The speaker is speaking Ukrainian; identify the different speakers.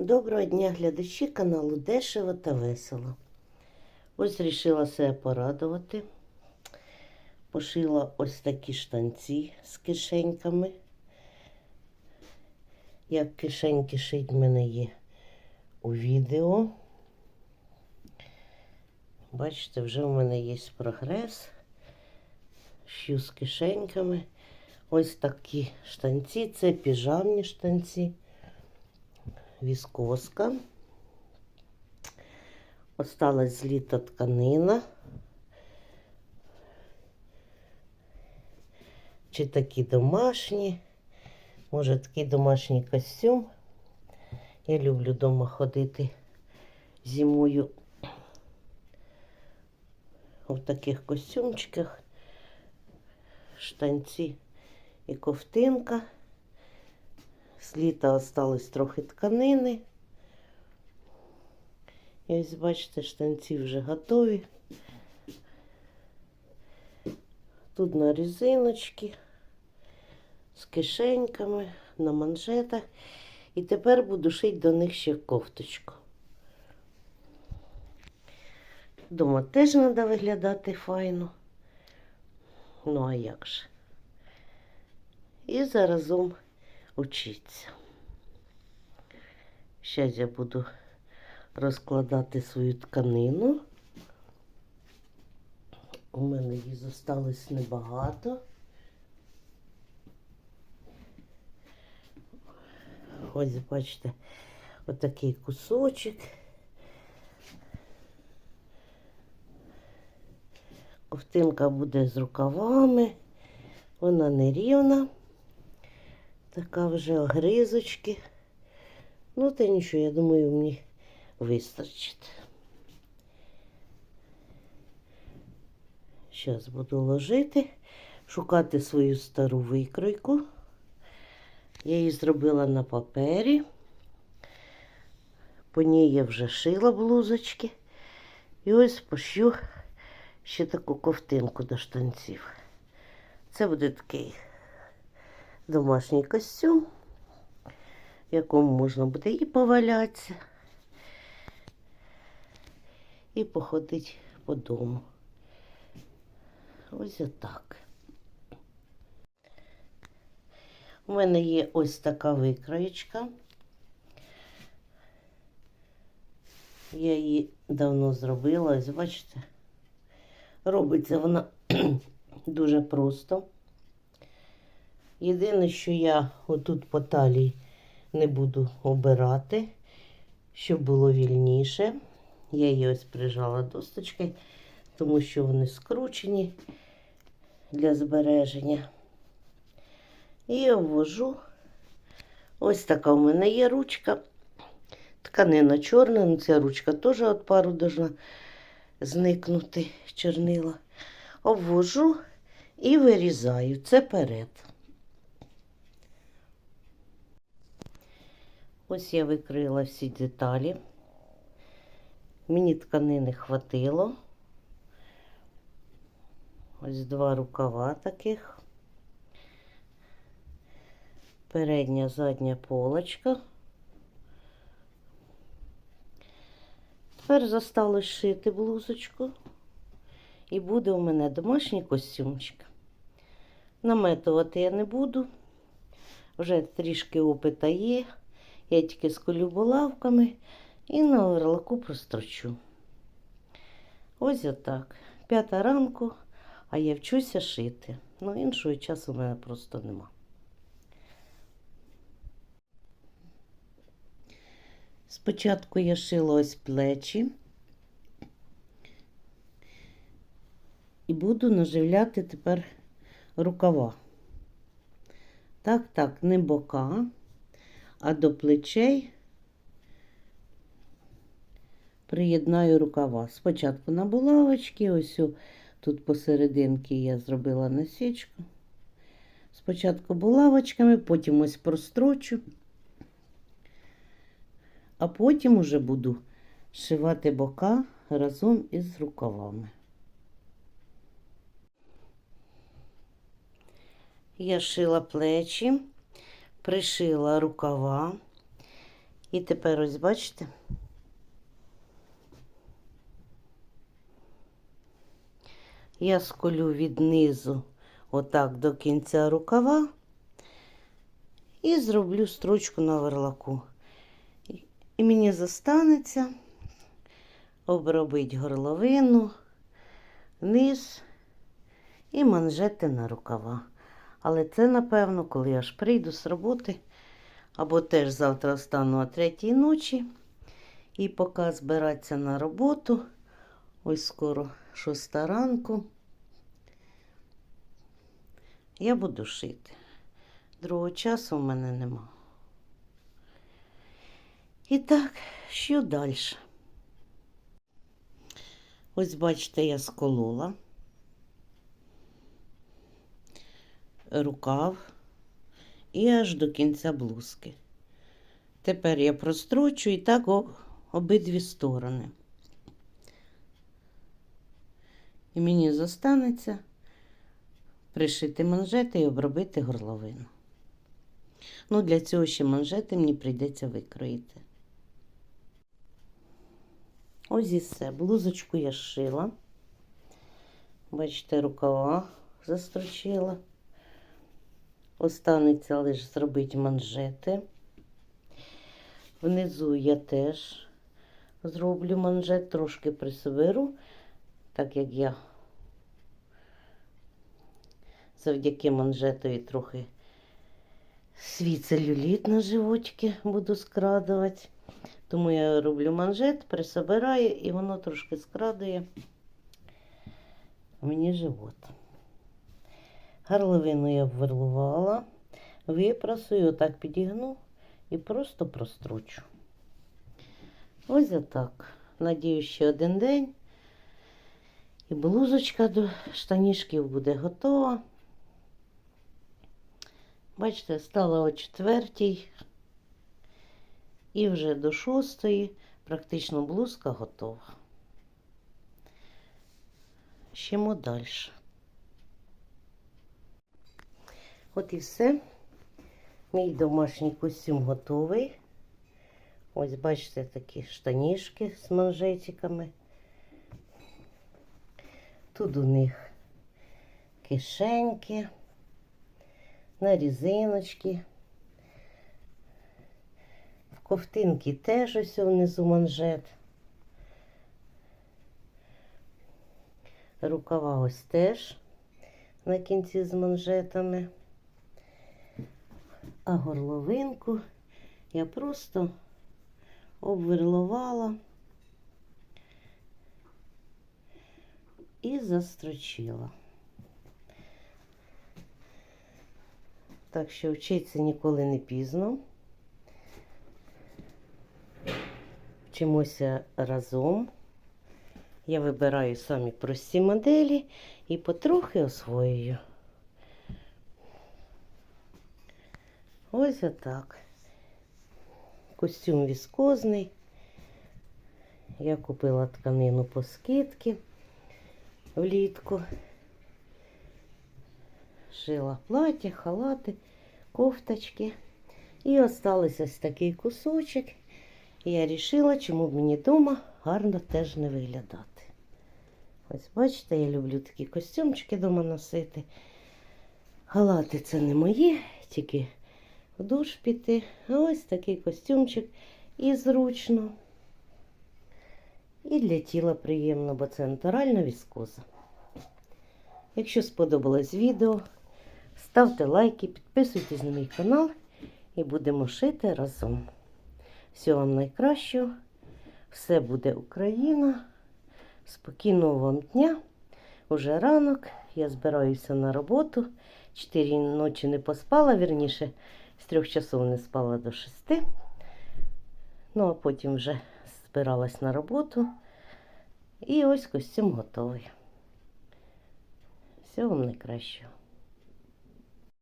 Speaker 1: Доброго дня, глядачі каналу Дешево та Весело. Ось рішила себе порадувати. Пошила ось такі штанці з кишеньками. Як кишеньки шить в мене є у відео. Бачите, вже в мене є прогрес. Шью з кишеньками. Ось такі штанці. Це піжамні штанці віскоска. Осталась з літа тканина. Чи такі домашні. Може такий домашній костюм. Я люблю вдома ходити зимою в таких костюмчиках. Штанці і ковтинка. З літа осталось трохи тканини. І ось, бачите, штанці вже готові. Тут на резиночки, з кишеньками, на манжетах. І тепер буду шити до них ще кофточку. Дома теж треба виглядати файно. Ну, а як же? І заразом учиться. Зараз я буду розкладати свою тканину. У мене її зосталось небагато. Ось, бачите, отакий кусочок. Ковтинка буде з рукавами, вона нерівна. Така вже огризочки. Ну, та нічого, я думаю, мені вистачить. Зараз буду ложити, шукати свою стару викройку. Я її зробила на папері. По ній я вже шила блузочки. І ось пошью ще таку ковтинку до штанців. Це буде такий домашній костюм, в якому можна буде і повалятися, і походити по дому. Ось отак. У мене є ось така викроєчка. Я її давно зробила, ось бачите, робиться вона дуже просто. Єдине, що я отут по талії не буду обирати, щоб було вільніше. Я її ось прижала досточкою, тому що вони скручені для збереження. І обвожу. Ось така у мене є ручка. Тканина чорна, ну ця ручка теж от пару должна зникнути чорнила. Обвожу і вирізаю. Це перед. Ось я викрила всі деталі. Мені тканини хватило. Ось два рукава таких. Передня, задня полочка. Тепер зосталось шити блузочку. І буде у мене домашній костюмчик. Наметувати я не буду. Вже трішки опита є. Я тільки сколю булавками і на орлаку прострочу. Ось отак. П'ята ранку, а я вчуся шити. Ну, іншого часу в мене просто нема. Спочатку я шила ось плечі і буду наживляти тепер рукава. Так, так, не бока, а до плечей приєднаю рукава. Спочатку на булавочки, ось тут посерединки я зробила насічку. Спочатку булавочками, потім ось прострочу, а потім уже буду шивати бока разом із рукавами. Я шила плечі, пришила рукава І тепер ось бачите. Я сколю від низу отак до кінця рукава і зроблю строчку на верлаку. І- мені зостанеться обробити горловину, низ і манжети на рукава. Але це, напевно, коли я ж прийду з роботи, або теж завтра встану о третій ночі. І поки збиратися на роботу, ось скоро шоста ранку, я буду шити. Другого часу в мене нема. І так, що далі? Ось бачите, я сколола рукав і аж до кінця блузки. Тепер я прострочу і так обидві сторони. І мені зостанеться пришити манжети і обробити горловину. Ну, для цього ще манжети мені прийдеться викроїти. Ось і все. Блузочку я шила. Бачите, рукава застрочила. Останеться лише зробити манжети. Внизу я теж зроблю манжет, трошки присоберу, так як я завдяки манжетові трохи свій целюліт на животики буду скрадувати. Тому я роблю манжет, присобираю і воно трошки скрадує мені живот. Горловину я вверлувала, випрасую, отак підігну і просто прострочу. Ось отак. Надію, ще один день. І блузочка до штанішків буде готова. Бачите, стала о четвертій. І вже до шостої практично блузка готова. Щемо далі. От і все. Мій домашній костюм готовий. Ось, бачите, такі штанішки з манжетиками. Тут у них кишеньки, на різиночки. В ковтинки теж ось внизу манжет. Рукава ось теж на кінці з манжетами. А горловинку я просто обверлувала і застрочила. Так що вчитися ніколи не пізно. Вчимося разом. Я вибираю самі прості моделі і потрохи освоюю. Ось отак. Костюм віскозний. Я купила тканину по скидці влітку. Шила плаття, халати, кофточки. І осталось ось такий кусочок. І я вирішила, чому б мені вдома гарно теж не виглядати. Ось бачите, я люблю такі костюмчики вдома носити. Халати це не мої, тільки в душ піти. Ось такий костюмчик і зручно. І для тіла приємно, бо це натуральна віскоза. Якщо сподобалось відео, ставте лайки, підписуйтесь на мій канал і будемо шити разом. Всього вам найкращого. Все буде Україна. Спокійного вам дня. Уже ранок. Я збираюся на роботу. Чотири ночі не поспала, вірніше, з трьох часов не спала до шести. Ну, а потім вже збиралась на роботу. І ось костюм готовий. Всього вам найкращого.